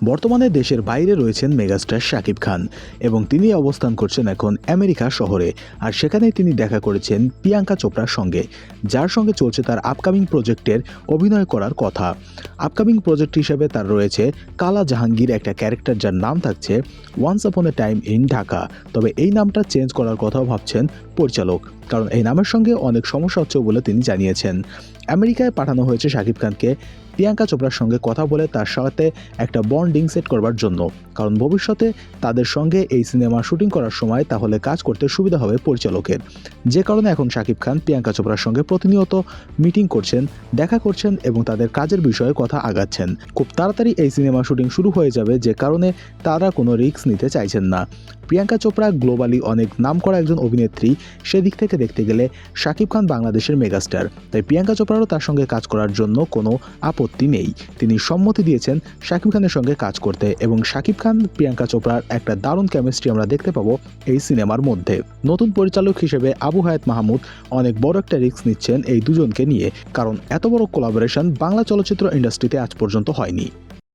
বর্তমানে দেশের বাইরে রয়েছেন মেগাস্টার শাকিব খান এবং তিনি অবস্থান করছেন এখন আমেরিকা শহরে। আর সেখানে তিনি দেখা করেছেন প্রিয়াঙ্কা চোপড়ার সঙ্গে, যার সঙ্গে চলছে তার আপকামিং প্রজেক্টের অভিনয় করার কথা। আপকামিং প্রজেক্ট হিসেবে তার রয়েছে কালা জাহাঙ্গীর একটা ক্যারেক্টার যার নাম থাকছে once upon A time in Dhaka তবে এই নামটা চেঞ্জ করার কথাও ভাবছেন পরিচালক, কারণ এই নামের সঙ্গে অনেক সমস্যা হচ্ছে বলে তিনি জানিয়েছেন। আমেরিকায় পাঠানো হয়েছে শাকিব খানকে প্রিয়াঙ্কা চোপড়ার সঙ্গে কথা বলে তার সাথে একটা বন্ডিং সেট করবার জন্য। কারণ ভবিষ্যতে তাদের সঙ্গে এই সিনেমা শুটিং করার সময় তাহলে কাজ করতে সুবিধা হবে পরিচালকের। যে কারণে এখন শাকিব খান প্রিয়াঙ্কা চোপড়ার সঙ্গে প্রতিনিয়ত মিটিং করছেন, দেখা করছেন এবং তাদের কাজের বিষয়ে কথা আগাচ্ছেন। খুব তাড়াতাড়ি এই সিনেমা শুটিং শুরু হয়ে যাবে যে কারণে তারা কোনো রিস্ক নিতে চাইছেন না। প্রিয়াঙ্কা চোপড়া গ্লোবালি অনেক নাম করা একজন অভিনেত্রী, সেদিক থেকে দেখতে গেলে শাকিব খান বাংলাদেশের মেগাস্টার। তাই প্রিয়াঙ্কা চোপড়ারও তার সঙ্গে কাজ করার জন্য কোনো আপত্তি নেই। তিনি সম্মতি দিয়েছেন শাকিব খানের সঙ্গে কাজ করতে এবং শাকিব খান, প্রিয়াঙ্কা চোপড়ার একটা দারুণ কেমিস্ট্রি আমরা দেখতে পাবো এই সিনেমার মধ্যে। নতুন পরিচালক হিসেবে আবু হায়াত মাহমুদ অনেক বড় একটা রিস্ক নিচ্ছেন এই দুজনকে নিয়ে, কারণ এত বড় কোলাবোরেশন বাংলা চলচ্চিত্র ইন্ডাস্ট্রিতে আজ পর্যন্ত হয়নি।